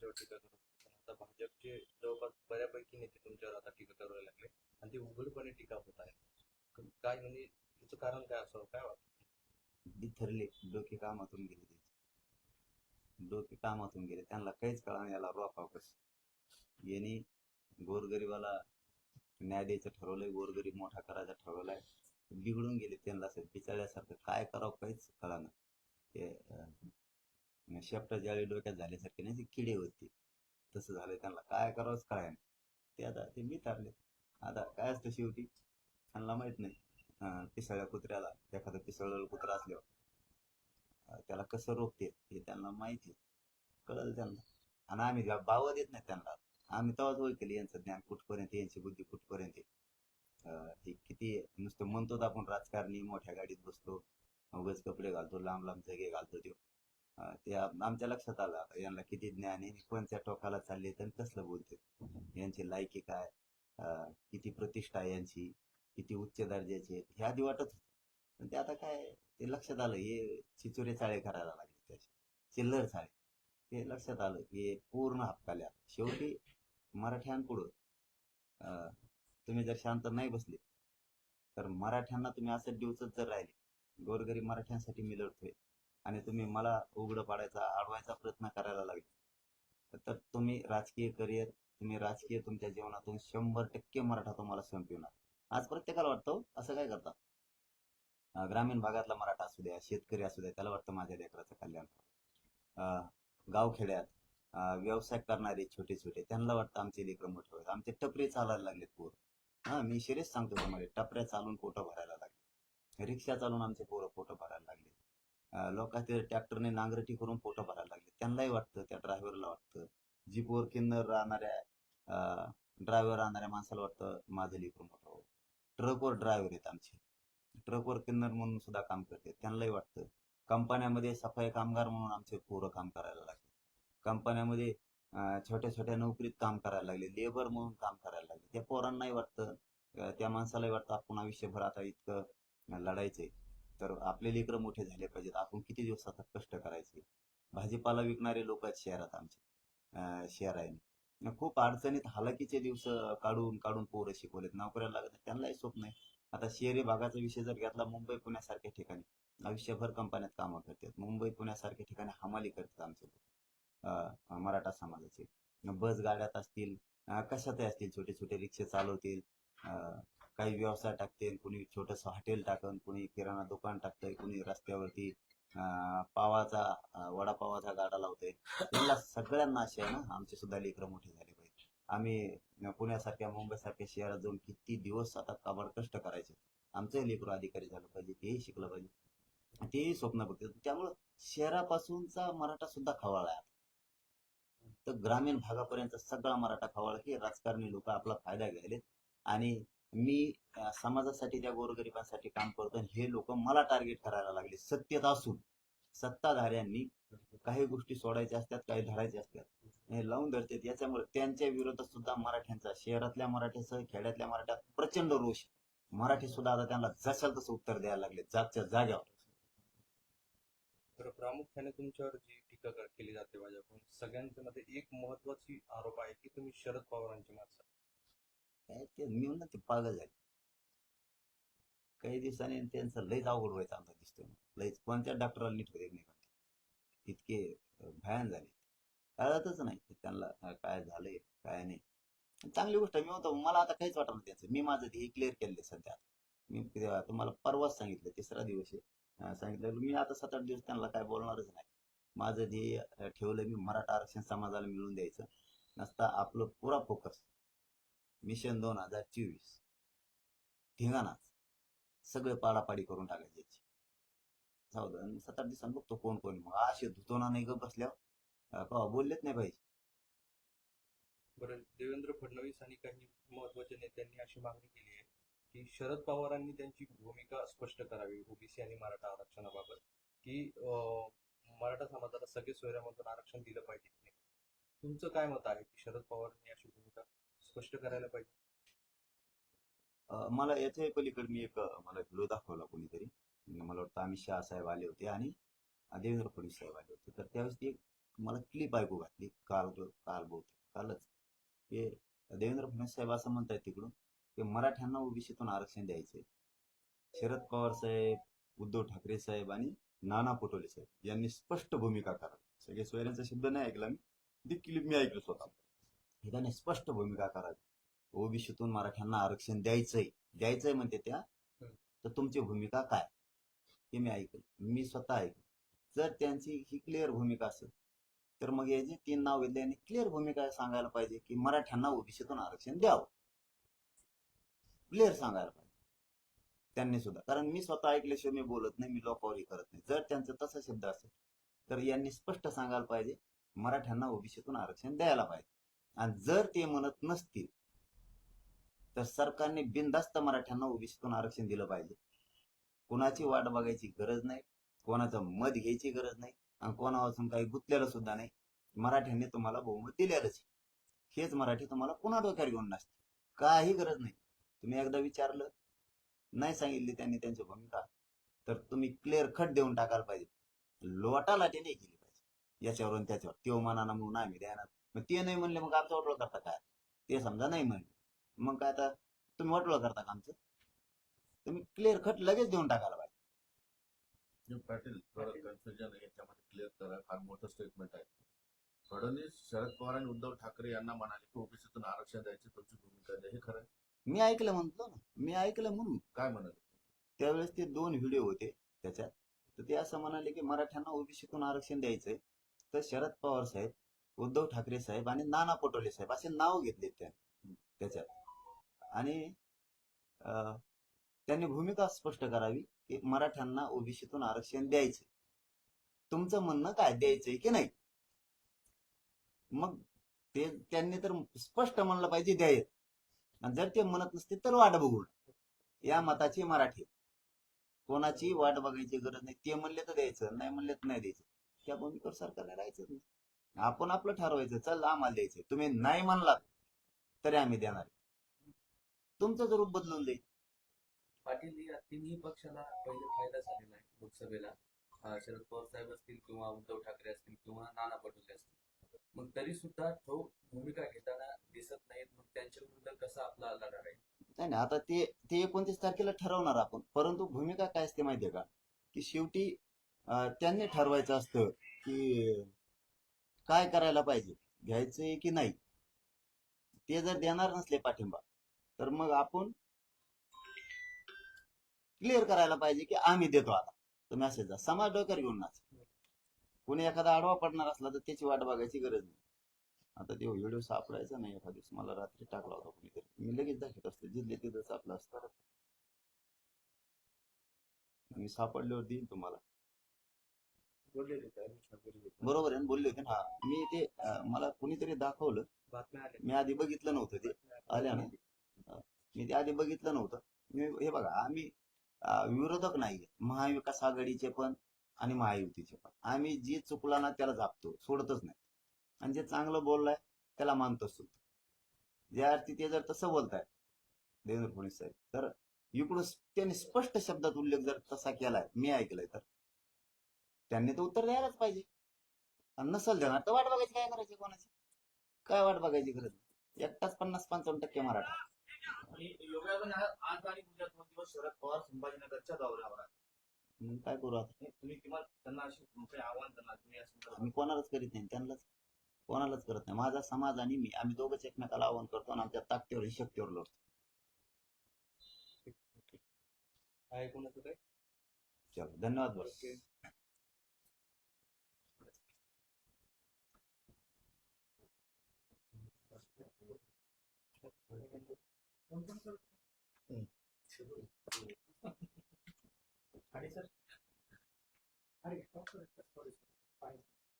तुमच्यावर टीका करू आता भाजपचे जवळपास बऱ्यापैकी नेते तुमच्यावर आता टीका करायला लागले आणि ते उघडपणे टीका होत आहे. काय म्हणजे त्याचं कारण काय असावं काय वाटतं? ठरले डोके कामातून गेले त्याचे डोके कामातून गेले. त्यांना काहीच कळा याला रोखा कस यांनी गोरगरीबाला न्याय द्यायचं ठरवलंय गोरगरीब मोठा करायचा ठरवलाय. बिघडून गेले त्यांना असं बिचारल्यासारखं काय करावं काहीच कळा ना. ते शेपटा ज्यावेळी डोक्यात झाल्यासारखे नाही ते किडे होते. तसं झालं त्यांना. काय करावंच कळाय ते आता ते बिथरले आता काय असतं शेवटी? त्यांना माहीत नाही. पिसाळ्या कुत्र्याला एखादा पिसळलेलं कुत्रा असल्यावर. त्याला कसं रोखते हे त्यांना माहिती कळलं त्यांना. आणि आम्ही बाव देत नाही त्यांना. आम्ही तेव्हाच ओळखेल यांचं ज्ञान कुठपर्यंत यांची बुद्धी कुठपर्यंत अं, हे किती नुसतं म्हणतो आपण राजकारणी मोठ्या गाडीत बसतो. उगच कपडे घालतो लांब लांब जगे घालतो तो. ते आमच्या लक्षात आलं यांना किती ज्ञान आहे कोणत्या टोकाला चालले तर कसलं बोलते? यांची लायकी काय? किती प्रतिष्ठा आहे यांची? किती उच्च दर्जाची आहेत? हे आधी वाटत होतं. पण ते आता काय ते लक्षात आलं. हे चिचुरे चाळे करायला लागले त्याचे. चिल्लर चाळे. ते लक्षात आलं. की हे पूर्ण हक्काल्या शेवटी मराठ्यांपुढं अं, तुम्ही जर शांत नाही बसले तर मराठ्यांना तुम्ही असं दिवसच जर राहिले गोरगरीब मराठ्यांसाठी मी लढतोय. आणि तुम्ही मला उघडं पाडायचा अडवायचा प्रयत्न करायला लागले. तर तुम्ही राजकीय करिअर तुम्ही राजकीय तुमच्या जीवनातून शंभर टक्के मराठा तुम्हाला संपवणार आज प्रत्येकाला वाटतो हो, असं काय करता? ग्रामीण भागातला मराठा असू द्या शेतकरी असू द्या त्याला वाटतं माझ्या लेकराचं कल्याण. अं, गावखेड्यात व्यवसाय करणारे छोटे छोटे त्यांना वाटतं आमचे लेकर मोठे व्हावेत आमचे टपरे चालायला लागलेत पोर. हा मी शिरेच सांगतो तुम्हाला टपऱ्या चालून पोटं भरायला लागले. रिक्षा चालून आमचे पोरं पोटं भरायला लागले अं, लोकांचे ट्रॅक्टरने नांगरटी करून पोटं भरायला लागले. त्यांनाही वाटतं त्या ड्रायव्हरला वाटतं. जीपवर किन्नर राहणाऱ्या ड्रायव्हर राहणाऱ्या माणसाला वाटतं माझं लेकरं मोठं ट्रकवर ड्रायव्हर आहेत आमचे. ट्रकवर किन्नर म्हणून सुद्धा काम करते त्यांनाही वाटतं. कंपन्यामध्ये सफाई कामगार म्हणून आमचे पोरं काम करायला लागले. कंपन्यामध्ये छोट्या छोट्या नोकरीत काम करायला लागले. लेबर म्हणून काम करायला लागले. त्या पोरांनाही वाटतं त्या माणसालाही वाटतं आपण आयुष्यभर आता इतकं लढायचंय. तर आपले लेकरं मोठे झाले पाहिजेत. आपण किती दिवस आता कष्ट करायचे? भाजीपाला विकणारे लोक आहेत शहरात आमचे शहर आहे खूप अडचणीत हालाकीचे दिवस काढून काढून पोरं शिकवलेत. नोकऱ्या लागत त्यांनाही स्वप्न आहे. आता शहरी भागाचा विषय जर घेतला मुंबई पुण्यासारख्या ठिकाणी. आयुष्यभर कंपन्यात कामं करतात. मुंबई पुण्यासारख्या ठिकाणी हमाली करतात आमचे लोक. मराठा समाजाचे. बस गाड्यात असतील कशातही असतील छोटे छोटे रिक्षे चालवतील अं, काही व्यवसाय टाकतील कुणी छोटस हॉटेल टाकन कुणी किराणा दुकान टाकतंय कुणी रस्त्यावरती अं, पावाचा वडापावाचा गाडा लावतोय. त्यांना सगळ्यांना असे आहे ना आमचे सुद्धा लेकरं मोठे झाले पाहिजे. आम्ही पुण्यासारख्या मुंबईसारख्या शहरात जाऊन किती दिवस आता काबाड कष्ट करायचे. आमचं लेकर अधिकारी झालं पाहिजे तेही शिकलं पाहिजे. तेही स्वप्न बघतात. त्यामुळं शहरापासूनचा मराठा सुद्धा खवाळा आहे. तर ग्रामीण भागापर्यंत सगळा मराठा खवाळा की राजकारणी लोक आपला फायदा घ्यायले आणि मी समाजासाठी त्या गोरगरिबांसाठी काम करतो हे लोक मला टार्गेट करायला लागले. सत्यत असून सत्ताधाऱ्यांनी काही गोष्टी सोडायच्या असतात काही धरायच्या असतात. हे लावून धरतात याच्यामुळे त्यांच्या विरोधात सुद्धा मराठ्यांचा शहरातल्या मराठ्यासह खेड्यातल्या मराठ्यात प्रचंड रोष. मराठी सुद्धा आता त्यांना जशाल तसं उत्तर द्यायला लागले जागच्या जाग्यावर तर प्रामुख्याने तुमच्यावर जी टीका केली जाते माझ्याकडून सगळ्यांच्या मध्ये एक महत्वाची आरोप आहे की तुम्ही शरद पवारांची माणसं. काय ते मी म्हणलं ते पागल झाले. काही दिवसांनी त्यांचं लयच अवघड व्हायचं आमचा दिसतो लयच. कोणत्या डॉक्टरला नीट होते नाही इतके भयान झाले. कळतच नाही त्यांना काय झालंय काय नाही. चांगली गोष्ट मी होतो मला आता काहीच वाटत नाही त्यांचं. मी माझं ते क्लिअर केलंय सध्या. मी तुम्हाला परवाच सांगितलं तिसरा दिवस आहे. सांगितलं मी आता सात आठ दिवस त्यांना काय बोलणारच नाही. माझं ध्येय ठेवलं मी मराठा आरक्षण समाजाला मिळून द्यायचं. नसता आपलं पुरा फोकस मिशन दोन हजार चोवीस. धिंगाणाच. सगळे पाडापाडी करून टाकायचे याची. सात आठ दिवसांनी बघतो कोण कोण. मग असे धुतोना नाही ग बसल्यावर. कवा बोललेच नाही पाहिजे. बरं देवेंद्र फडणवीस आणि काही महत्त्वाच्या नेत्यांनी अशी मागणी केली आहे की शरद पवारांनी त्यांची भूमिका स्पष्ट करावी ओबीसी आणि मराठा आरक्षणाबाबत. की अं, मराठा समाजाला सगळे सोयऱ्यामधून आरक्षण दिलं पाहिजे. नाही तुमचं काय मत आहे की शरद पवारांनी अशी भूमिका स्पष्ट करायला पाहिजे. मला याच्या पलीकडे मी एक मला व्हिडिओ दाखवला कोणीतरी. म्हणजे मला वाटतं अमित शहा साहेब आले होते आणि देवेंद्र फडणवीस साहेब आले होते. तर त्यावेळेस ती मला क्लिप ऐकू घातली. काल काल बहुतेक कालच. हे देवेंद्र फडणवीस साहेब असं म्हणतायत तिकडून की मराठ्यांना ओबीसीतून आरक्षण द्यायचे शरद पवार साहेब उद्धव ठाकरे साहेब आणि नाना पटोले साहेब यांनी स्पष्ट भूमिका करावी सगळे सोयऱ्यांचा शब्द नाही ऐकला मी. ती क्लिप मी ऐकलो स्वतः हे स्पष्ट भूमिका करावी. ओबीसीतून मराठ्यांना आरक्षण द्यायचंय. द्यायचंय म्हणते त्या. तर तुमची भूमिका काय? हे मी ऐकलं. मी स्वतः ऐकलं. जर त्यांची ही क्लिअर भूमिका असेल तर मग हे जे तीन नाव घेतले यांनी क्लिअर भूमिका सांगायला पाहिजे की मराठ्यांना ओबीसीतून आरक्षण द्यावं. क्लिअर सांगायला पाहिजे. त्यांनी सुद्धा. कारण मी स्वतः ऐकल्याशिवाय मी बोलत नाही मी लोकांवरही करत नाही. जर त्यांचं तसा शब्द असेल तर यांनी स्पष्ट सांगायला पाहिजे मराठ्यांना ओबीसीतून आरक्षण द्यायला पाहिजे. आणि जर ते म्हणत नसतील तर सरकारने बिनधास्त मराठ्यांना ओबीसीतून आरक्षण दिलं पाहिजे. कोणाची वाट बघायची गरज नाही कोणाचं मत घ्यायची गरज नाही आणि कोणापासून काही गुंतलेलं सुद्धा नाही. मराठ्यांनी तुम्हाला बहुमत दिलेलंच हेच मराठी तुम्हाला पुन्हा डोक्यावर घेऊन नसते काही गरज नाही. तुम्ही एकदा विचारलं नाही सांगितली त्यांनी त्यांची भूमिका तर तुम्ही क्लिअर खट देऊन टाकायला पाहिजे. लोटा लाटी नाही केली पाहिजे. याच्यावरून त्याच्यावर. त्यो मनाना म्हणून आम्ही देणार. मग ते नाही म्हणले मग आमचं वाटोळ करता काय? ते समजा नाही म्हणले. मग काय आता तुम्ही वाटोळ करता का आमचं? तुम्ही क्लिअर खट लगेच देऊन टाकायला पाहिजे. जे पाटील थोडं कन्फ्युजन आहे याच्यामध्ये क्लिअर करा. फार मोठं स्टेटमेंट आहे. फडणवीस शरद पवार आणि उद्धव ठाकरे यांना म्हणाले की ओबीसीतून आरक्षण द्यायची तुमची भूमिका आहे. हे खरं? मी ऐकलं म्हणतो ना. मी ऐकलं म्हणून. काय म्हणाले? त्यावेळेस ते दोन व्हिडिओ होते त्याच्यात. तर ते असं म्हणाले की मराठ्यांना ओबीसीतून आरक्षण द्यायचंय. तर शरद पवार साहेब उद्धव ठाकरे साहेब आणि नाना पटोले साहेब असे नाव घेतले त्यांनी त्याच्यात. आणि अं, त्यांनी भूमिका स्पष्ट करावी की मराठ्यांना ओबीसीतून आरक्षण द्यायचंय. तुमचं म्हणणं काय? द्यायचंय की नाही? मग ते त्यांनी तर स्पष्ट म्हणलं पाहिजे द्यायत आणि जर ते म्हणत नसते तर वाट बघू या मताची मराठी. कोणाची वाट बघायची गरज नाही. ते म्हणले तर द्यायचं नाही म्हणले तर नाही द्यायचं. त्या भूमिकेवर सरकारने राहायचं नाही. आपण आपलं ठरवायचं चल आम्हाला द्यायचं. तुम्ही नाही म्हणलात तरी आम्ही देणार. तुमचं रूप बदलून देईल पाटील या तिन्ही पक्षाला पहिले फायदा झालेला आहे लोकसभेला. अं, शरद पवार साहेब असतील किंवा उद्धव ठाकरे असतील किंवा नाना पटोले असतील. मग तरी सुद्धा तो भूमिका घेताना दिसत नाहीत. मग त्यांच्या विरुद्ध कसा आपला लढा राहील नाही नाही आता ते ते एकोणतीस तारखेला ठरवणार आपण. परंतु भूमिका काय असते माहितीये का? की शेवटी अं, त्यांनी ठरवायचं असतं की काय करायला पाहिजे? घ्यायचंय की नाही? ते जर देणार नसले पाठिंबा तर मग आपण क्लिअर करायला पाहिजे की आम्ही देतो आता. तुम्ही असे समाज डोक्यावर घेऊन नाच. कोणी एखादा आडवा पडणार असला तर त्याची वाट बघायची गरज नाही. आता ते व्हिडिओ सापडायचा नाही एखाद्या दिवस. मला रात्री टाकला होता कोणीतरी. मी लगेच दाखवत असतो. जिथले तिथं आपलं असतं. मी सापडल्यावर देईन तुम्हाला बोलले ते त्या दिवशी बरोबर आहे ना बोलले होते ना. हा मी ते अं, मला कोणीतरी दाखवलं. मी आधी बघितलं नव्हतं ते. आल्या. ना? हा. मी ते आधी बघितलं नव्हतं. मी हे बघा आम्ही अं, विरोधक नाही महाविकास आघाडीचे पण आणि महायुतीचे पण. आम्ही जे चुकला ना त्याला झापतो सोडतच नाही. आणि जे चांगलं बोललाय त्याला मानतो सुद्धा ज्या अर्थी ते जर तसं बोलताय देवेंद्र फडणवीस साहेब तर इकडून त्यांनी स्पष्ट शब्दात उल्लेख जर तसा केलाय मी ऐकलाय तर. त्यांनी तर उत्तर द्यायलाच पाहिजे. आणि नसल देणार तर वाट बघायची काय करायची कोणाची? काय वाट बघायची गरज. एकटाच पन्नास पंचावन्न टक्के मराठा. आणि योगायोगाने आ- आज आणि उद्या दोन दिवस शरद पवार संभाजीनगरच्या दौऱ्यावर आहेत मग काय करू आता? तुम्ही त्यांना अशी काही आव्हान करणार तुम्ही या संदर्भात मी कोणालाच करीत नाही. त्यांनाच कोणालाच करत नाही. माझा समाज आणि मी. आम्ही दोघंच एकमेकाला आव्हान करतो आणि आमच्या ताकदीवर शक्तीवर लढतो. कोणाचं काय? चलो धन्यवाद बस আরে স্যার আরে